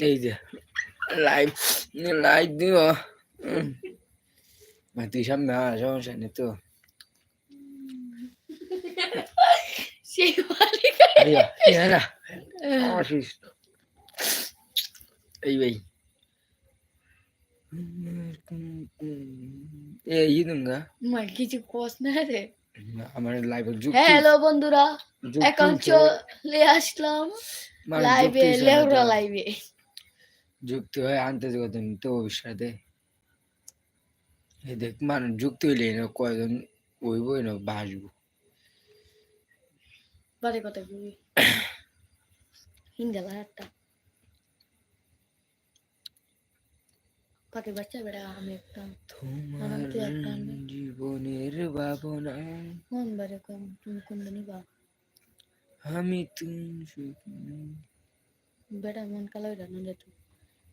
এই যে live live দিব। তুই সামনে সমস্যা নেই তো। এই যা, এই ভাই। এই মার কিছু কস না রে। আমার লাইভে যুক্ত হ্যালো বন্ধুরা এখন চলে আসলাম লাইভে লেউরা লাইভে যুক্ত হয়ে আনতে কত তো ভবিষ্যতে। এই দেখ মানুষ যুক্ত হইলে না কয়জন ওইব না বাসবো। বারে কথা কবি একটা। পাখির বাচ্চা বেড়া আমি একটা। তোমার? জীবনের ভাবনা। মন বারে কম তুমি কোনটা নিবা আমি তুমি বেটা মন কালো এটা না যেত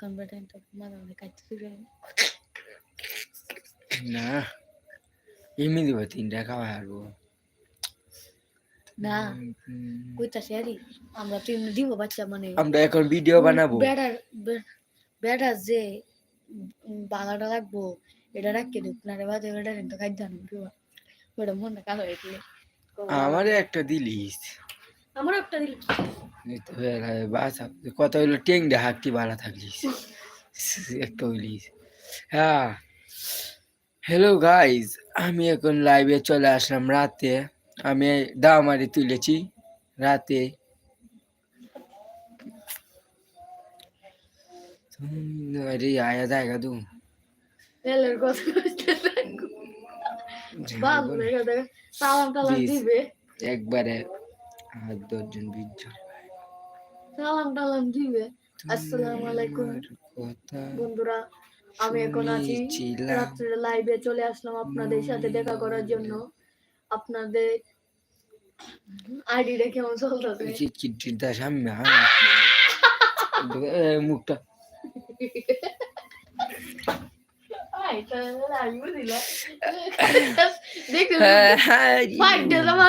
মধ্যে কাটতে শুরু না এমনি দিব তিনটা খাওয়া হারবো না কইতাছি আরে আমরা তো এমনি দিব বাচ্চা মানে আমরা এখন ভিডিও বানাবো বেটার বেটার যে বাগাটা লাগবো এটা রাখতে দিক না রে বাদে বেটার তো খাদ্য আনব বেটা মনটা কালো হয়েছিল আমারে একটা দিলিস আমার একটা দিল কত হইল? টেংডে হাঁকতি ভালো থাকলিস একটা হইলিস হ্যাঁ। হ্যালো গাইজ আমি এখন লাইভে চলে আসলাম রাতে। আমি দামারি তুলেছি রাতে। আরে আয়া জায়গা দু। একবারে হাত দশজন বিশ সালাম টালাম দিবে। আসসালামু আলাইকুম বন্ধুরা আমি এখন আছি শুনেছিলাম। রাত্রে লাইভে চলে আসলাম আপনাদের সাথে দেখা করার জন্য। আপনাদের আইডিটা কেমন চলতেছে? কিটিটা সামনে হ্যাঁ। মুখটা। দেখতে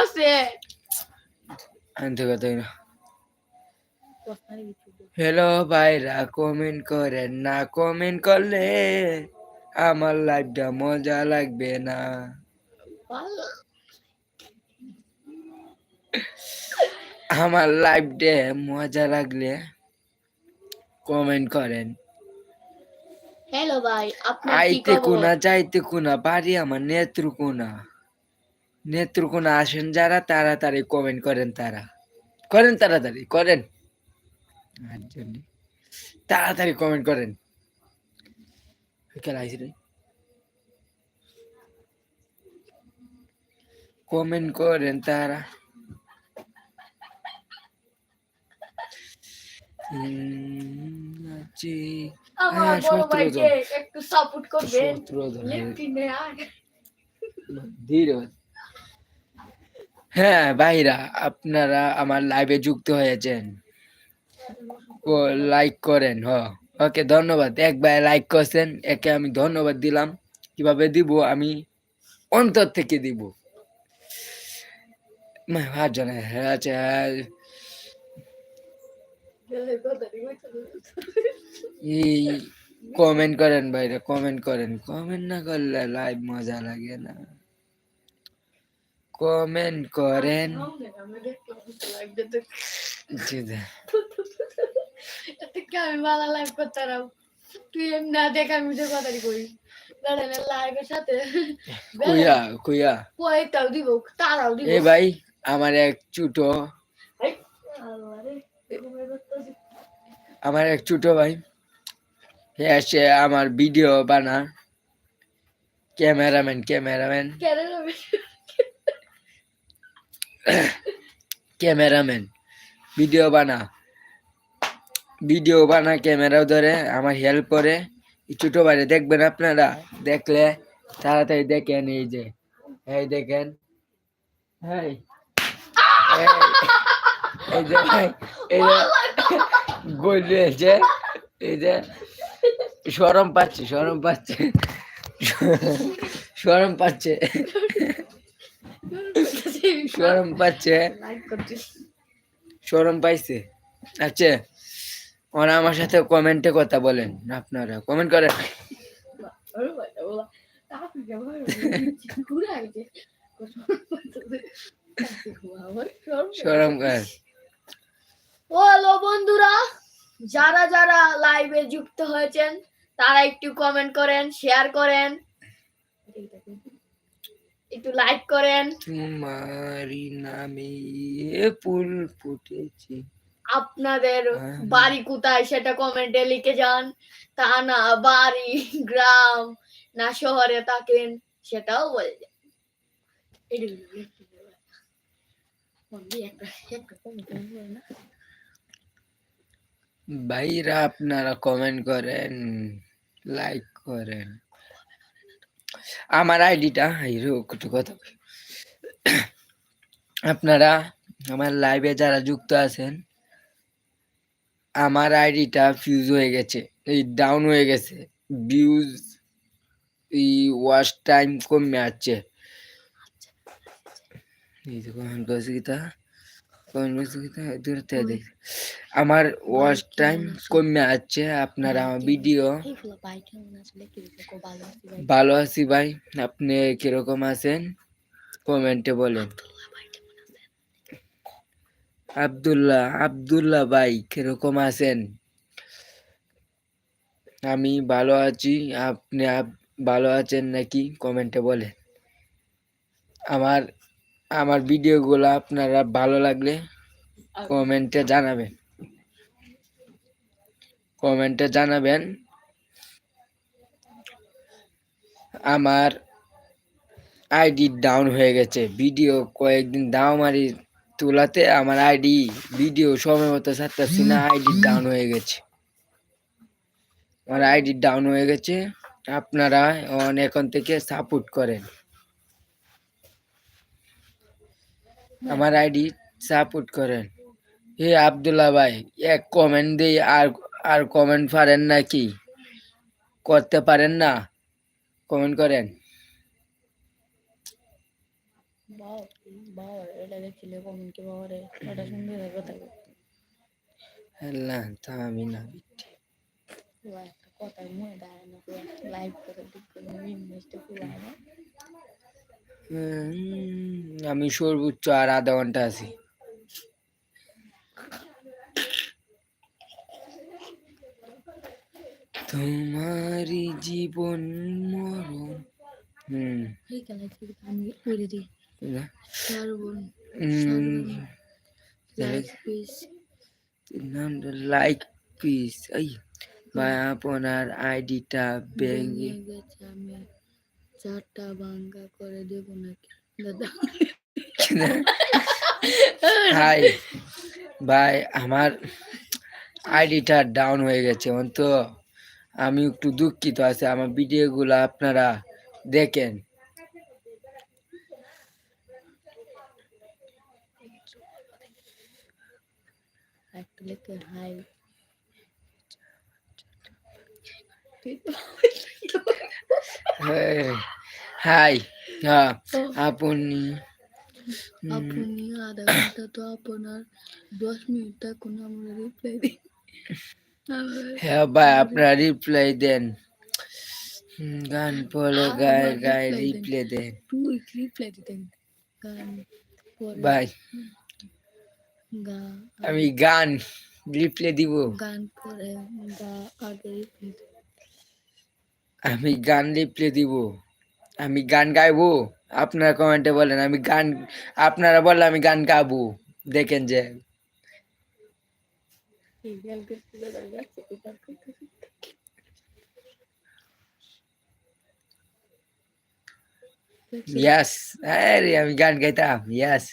আছে আনতে কথা না। হ্যালো ভাইরা কমেন্ট করেন না। কমেন্ট করলে আমার লাইফটা মজা লাগবে না। আমার লাইফটা মজা লাগলে কমেন্ট করেন। হ্যালো ভাই আইতে কোনা যাইতে কোনা বাড়ি আমার নেত্রকোনা। নেত্রকোনা আসেন যারা তাড়াতাড়ি কমেন্ট করেন তারা। করেন তাড়াতাড়ি করেন। আর জন্য তাড়াতাড়ি কমেন্ট করেন। কমেন্ট করেন তারা। হ্যাঁ, একটু সাপোর্ট করবেন। ধীরে হ্যাঁ ভাইরা, আপনারা আমার লাইভে যুক্ত হয়েছেন। ও লাইক করেন, হ। ওকে, ধন্যবাদ। একবার লাইক করছেন, একে আমি ধন্যবাদ দিলাম। কীভাবে দিব, আমি অন্তর থেকে দিব। আছে এই কমেন্ট করেন, ভাইরা কমেন্ট করেন। কমেন্ট না করলে লাইভ মজা লাগে না। কমেন্ট করেন আমি ভালো লাইভ করতে তুই না দেখ আমি কথাটি করি লাইভের সাথে দিব তারাও দিব এ ভাই আমার এক চুটো। আমার এক ছোটো ভাই সে আমার ভিডিও বানা ক্যামেরাম্যান ক্যামেরাম্যান যাবে? ক্যামেরাম্যান ভিডিও বানা। ভিডিও বানা ক্যামেরাও ধরে, আমার হেল্প করে। ছোটো ভাইরে দেখবেন আপনারা? দেখলে তাড়াতাড়ি দেখেন এই যে। এই দেখেন। এই। যে এই যে এই যে, সরম পাচ্ছে সরম পাচ্ছে। সরম পাচ্ছে। সরম পাচ্ছে। সরম পাইছে। আচ্ছা ওরা আমার সাথে কমেন্টে কথা বলেন আপনারা কমেন্ট করেন। সরম করেন ও হ্যালো বন্ধুরা যারা যারা লাইভে যুক্ত হয়েছেন তারা একটু কমেন্ট করেন শেয়ার করেন। একটু লাইক করেন। তোমারি নামে ফুল ফুটেছে। আপনাদের হ্যাঁ। বাড়ি কোথায় সেটা কমেন্টে লিখে যান। তা না বাড়ি গ্রাম না শহরে থাকেন সেটাও বলে যান? ভাইরা আপনারা কমেন্ট করেন লাইক করেন। আমার আইডিটা একটু কথা আপনারা আমার লাইভে যারা যুক্ত আছেন আমার আইডিটা ফিউজ হয়ে গেছে এই ডাউন হয়ে গেছে। ভিউজ এই ওয়াশ টাইম কমে আসছে। এই যে কমেন্ট করছে কি তা? দেখ আমার ওয়াচ টাইম কমে আসছে আপনারা আমার ভিডিও ভালো আছি ভাই। আছি আপনি কীরকম আছেন? কমেন্টে বলেন। আব্দুল্লাহ আব্দুল্লাহ ভাই কীরকম আছেন? আমি ভালো আছি আপনি আপ- ভালো আছেন নাকি? কমেন্টে বলেন। আমার আমার ভিডিওগুলো আপনারা ভালো লাগলে কমেন্টে জানাবেন। কমেন্টে জানাবেন। আমার আইডি ডাউন হয়ে গেছে। ভিডিও কয়েকদিন দাও মারি তোলাতে আমার আইডি ভিডিও সময় মতো ছাড়তেছি না আইডি ডাউন হয়ে গেছে। আমার আইডি ডাউন হয়ে গেছে। আপনারা এখন থেকে সাপোর্ট করেন। আমার আইডি সাপোর্ট করেন। হে আব্দুল্লাহ ভাই এক কমেন্ট দিই আর আর কমেন্ট পারেন নাকি? করতে পারেন না? কমেন্ট করেন। কথা আমি সর্বোচ্চ আর আধা ঘণ্টা আছি। তোমারই জীবন মরণ। হুম। Like peace. ভাই আপনার আইডিটা ব্যাঙ্গে চারটা ভাঙ্গা করে দেবো নাকি? দাদা। হাই ভাই আমার আইডিটা ডাউন হয়ে গেছে অন্ত আমি একটু দুঃখিত আছে আমার ভিডিওগুলো আপনারা দেখেন। হাই হাই হ্যাঁ আপনি? আপনি আধা ঘণ্টা তো আপনার দশ মিনিট তখন আমরা রিপ্লাই দিই। হ্যাঁ ভাই আপনারা রিপ্লাই দেন। গান পড়ো গায়ে গায়ে রিপ্লাই দেন। রিপ্লাই দিতেন। গান ভাই আমি গান রিপ্লাই দিব। গান পরে গা আগে রিপ্লাই আমি গান রিপ্লে দিব। আমি গান গাইবো। আপনারা কমেন্টে বলেন, আমি গান, আপনারা বললে আমি গান গাবো। দেখেন যে। গান করতে দাদা যাচ্ছে গান করতেছি ইয়াস আরে আমি গান গাইতাম ইয়াস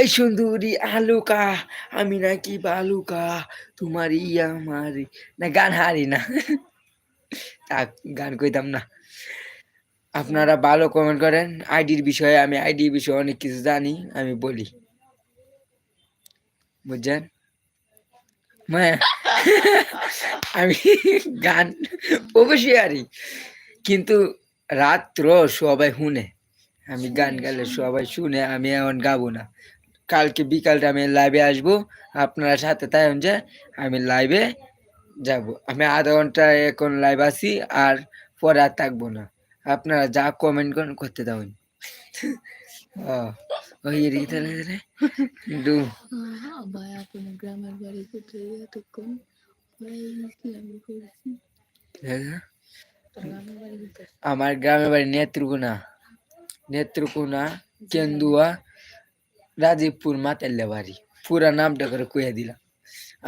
এই সুন্দরী আলুকা, আমি নাকি বালুকা তোমার ইয়া মারি না, গান হারি না। থাক, গান কইতাম না। আপনারা ভালো কমেন্ট করেন আইডির বিষয়ে, আমি আইডির বিষয়ে অনেক কিছু জানি, আমি বলি। বুঝছেন? আমি গান অবশ্যই আরি কিন্তু রাত্র সবাই শুনে। আমি গান গাইলে সবাই শুনে, আমি এখন গাবো না। কালকে বিকালটা আমি লাইভে আসব। আপনারা সাথে থাকুন যে আমি লাইভে যাব। আমি আধা ঘণ্টা এখন লাইভ আছি আর পরে আর থাকব না। আপনারা যা কমেন্ট করেন করতে দাউন ওই এদিকে তাহলে রে ডু। ভাই আপনার গ্রামের বাড়ি কোথায় এতক্ষণ? প্রায় কিলোমিটার করেছি? গ্রামের বাড়ি কোথায়? আমার গ্রামের বাড়ি নেত্রকোনা। নেত্রকোনা কেন্দুয়া রাজীবপুর মাতেল্লা বাড়ি পুরা নামটা করে কইয়া দিলাম।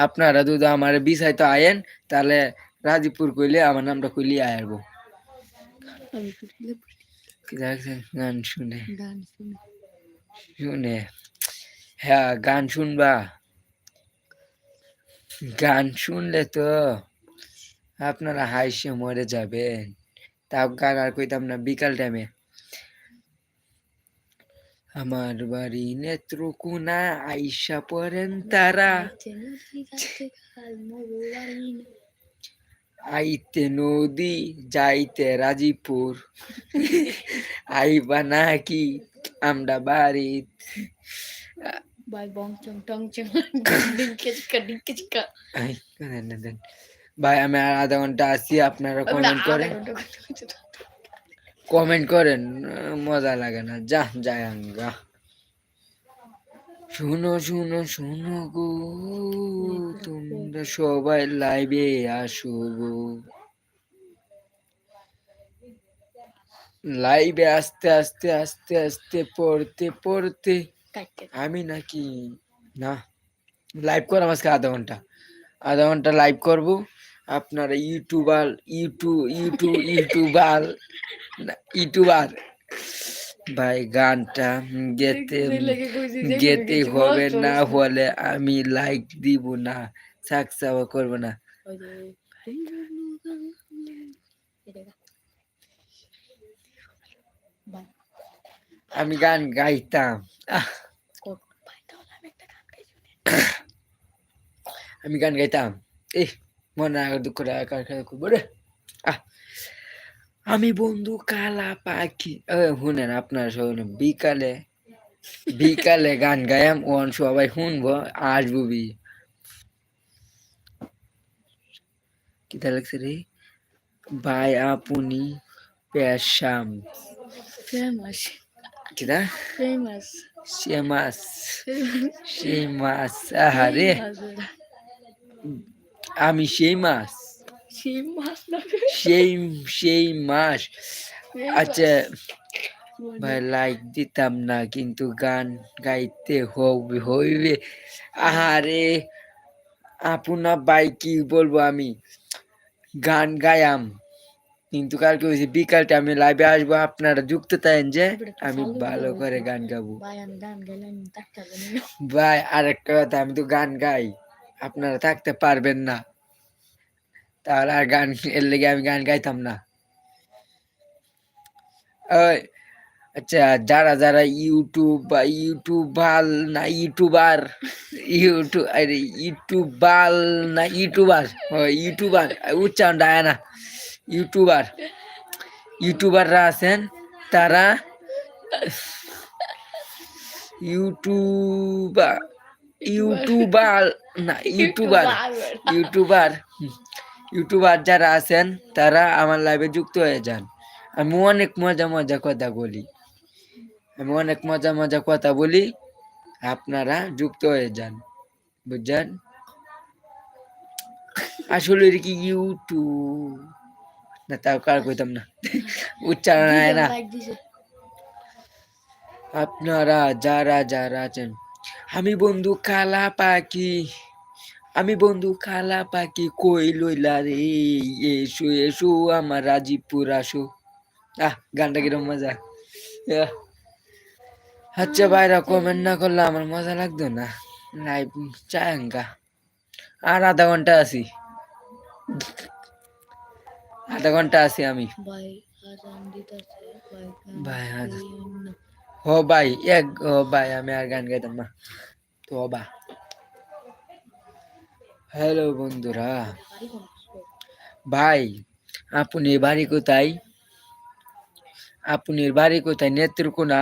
আপনারা যদি আমার বিষয় তো আয়েন তাহলে রাজীবপুর কইলে আমার নামটা কইলে আয়ারবো গান শুনে। শুনে। হ্যাঁ গান শুনবা। গান শুনলে তো আপনারা হাইসে মরে যাবেন। তাও গান আর কইতাম না বিকাল টাইমে আমার বাড়ি নেত্রকোনা আইসা পড়েন তারা। আইতে নদী যাইতে রাজীপুর আইবা নাকি আমরা বাড়ি। ভাই আমি আর আধা ঘণ্টা আসি আপনারা কমেন্ট করেন। কমেন্ট করেন মজা লাগে না যা যায় আঙ্গা শুনো শুনো শুনো গো তোমরা সবাই লাইভে আসো গো। লাইভে আস্তে আস্তে আস্তে আস্তে পড়তে পড়তে আমি নাকি না লাইভ করাম আজকে আধা ঘণ্টা। আধা ঘণ্টা লাইভ করব। আপনারা YouTuber YouTube YouTube YouTuber YouTuber. ভাই গানটা গেতে গেতে হবে না হলে আমি লাইক দিব না সাকসাবা করব না। আমি গান গাইতাম। আহ, আমি গান গাইতাম। এই মনে দুঃখ কার করব রে? আহ আমি বন্ধু কালা পাখি। শুনেন আপনার শুনেন বিকালে বিকালে গান গায়াম ওন সবাই শুনব আসব বি। কিতা লাগছে রে? ভাই আপনি পেশাম ফেমাস। কিতা ফেমাস। শ্যামাস। শ্যামাস আহারে। আমি সেই মাস সেই মাছ সেই সেই মাস আচ্ছা ভাই লাইক দিতাম না কিন্তু গান গাইতে হবে হইবে আহারে আপনা ভাই কি বলব আমি গান গায়াম কিন্তু কালকে হয়েছে বিকালটা আমি লাইভে আসব আপনারা যুক্ত থাকেন যে আমি ভালো করে গান গাবো ভাই ভাই আরেকটা কথা আমি তো গান গাই আপনারা থাকতে পারবেন না। তাহলে আর গান এর লেগে আমি গান গাইতাম না। ওই আচ্ছা যারা যারা ইউটিউব বা ইউটিউবার না ইউটিউবার ইউটিউব আরে ইউটিউবার না ইউটিউবার ইউটিউবার উচ্চারণ ডায় না। ইউটিউবার ইউটিউবাররা আছেন তারা ইউটিউবার ইউটিউবার না ইউটিউবার ইউটিউবার ইউটিউবার যারা আছেন তারা আমার লাইভে যুক্ত হয়ে যান। আমি অনেক মজা মজা কথা বলি। আমি অনেক মজা মজা কথা বলি আপনারা যুক্ত হয়ে যান। বুঝছেন? আসলে কি ইউটিউব? না তাও কার কইতাম না। উচ্চারণ হয় না। আপনারা যারা যারা আছেন আমি বন্ধু কালা পাখি আমি বন্ধু কালা পাখি কই লইলা রে? এসো এসো আমার রাজীবপুর আসো। আহ গানটা কিরম মজা। আচ্ছা ভাইরা কমেন্ট না করলে আমার মজা লাগতো না? লাইভ চাঙ্গা। আর আধা ঘণ্টা আছি। আধা ঘণ্টা আছি আমি। ভাই ভাই ও ভাই, এক ও ভাই, আমি আর গান গাইতাম না। তো বা হ্যালো বন্ধুরা? ভাই, আপনি বাড়ি কোথায়? আপনি বাড়ি কোথায়? নেত্রকোনা।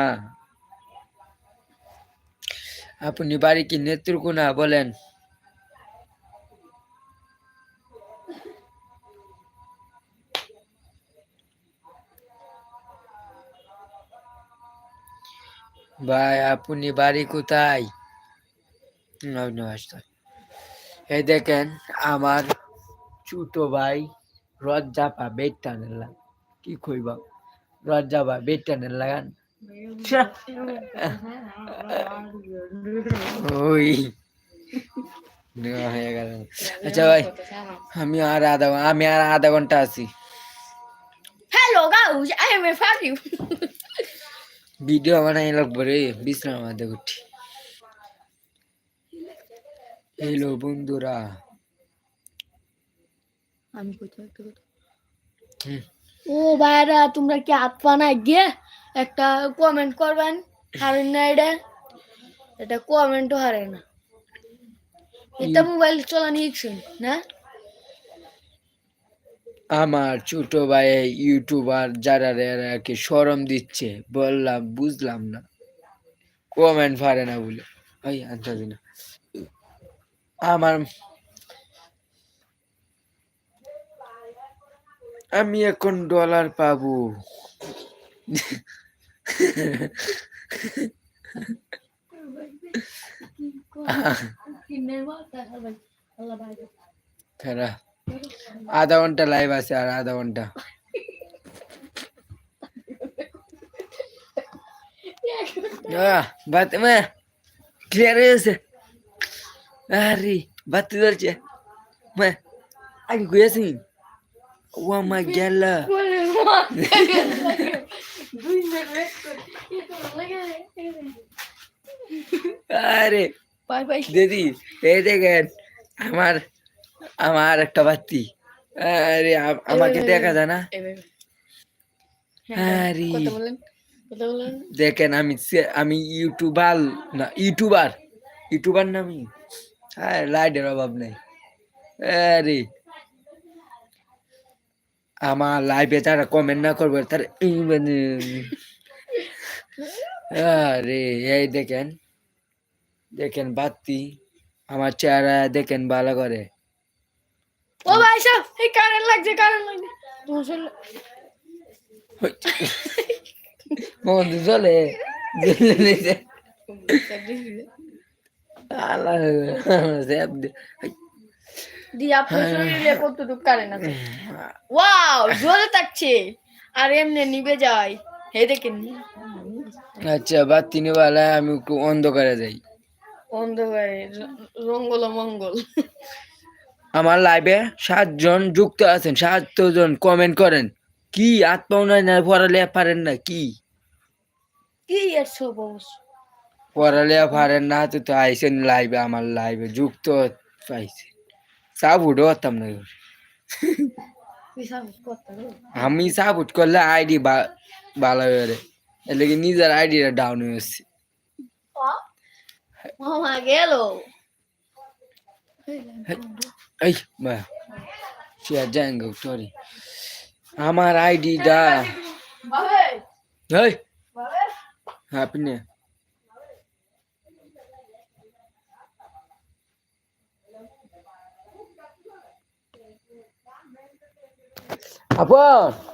আপনি বাড়ি কি নেত্রকোনা বলেন? ভাই আপনি বাড়ি কোথায়? এই দেখেন আমার ছোট ভাই রজ্জাপা বেড টানের লাগ কি কইবা? রজ্জাপা বেড টানের লাগান। ওই হয়ে গেল। আচ্ছা ভাই আমি আর আধা আমি আর আধা ঘণ্টা আছি। Hello guys, I am a Fabio. Video বানাই লাগবো রে বিশ্রাম উঠি হ্যালো বন্ধুরা। আমি কোথাও একটা ও ভাইরা তোমরা কি হাত পা না গিয়ে একটা কমেন্ট করবেন? হারেন না এটা? এটা কমেন্টও হারে না। এটা মোবাইল চালানি ইচ্ছুন না? আমার ছোট ভাই ইউটিউবার যারা এরা কি সরম দিচ্ছে বললাম বুঝলাম না। কমেন্ট পারে না বলে। ওই আনতে না। আমার আমি এখন ডলার পাবো। খারাপ আধা ঘণ্টা লাইভ আছে আর আধা ঘণ্টা। বাত ক্লিয়ার হয়েছে আরে বাতি মা আগে গুয়েছি ও মা গেল। আরে দিদি এই দেখেন আমার আমার একটা বাতি। আরে আমাকে দেখা যায় না? আরে। কথা বলেন দেখেন আমি আমি ইউটিউবার না ইউটিউবার। ইউটিউবার না আমি? হ্যাঁ লাইটের অভাব নেই। আরে। আমার লাইভে যারা কমেন্ট না করবে তার এই আরে এই দেখেন দেখেন বাতি। আমার চেহারা দেখেন ভালো করে। ও ভাই সাহেব এই কারেন্ট লাগছে কারেন্ট লাগছে। শরীরে মন চলে। জ্বলে নিছে। আল্লাহ স্যাপ দে। দি আপনার শরীরে কতটুকু কারেন্ট আছে। ওয়াও থাকছে। আর এমনি নিবে যায়। হে দেখেন। আচ্ছা বাতি নিবালা আমি একটু অন্ধকারে যাই। অন্ধকারে রঙ্গল মঙ্গল আমার লাইভে সাতজন যুক্ত আছেন সাতজন কমেন্ট করেন। কি আত্মাও নাই না পড়ালে পারেন না কি? কি এর পারেন না তো তো আইসেন লাইভে আমার লাইভে যুক্ত পাইছে সাপোর্ট করতাম না। আমি সাপোর্ট করলে আইডি ভালো হয়ে রে এর লেগে নিজের আইডিটা ডাউন হয়ে যাচ্ছে। গেল। এই শেয়ার যাएंगे সরি আমার আইডিটা এই বাবে আপনি আপন।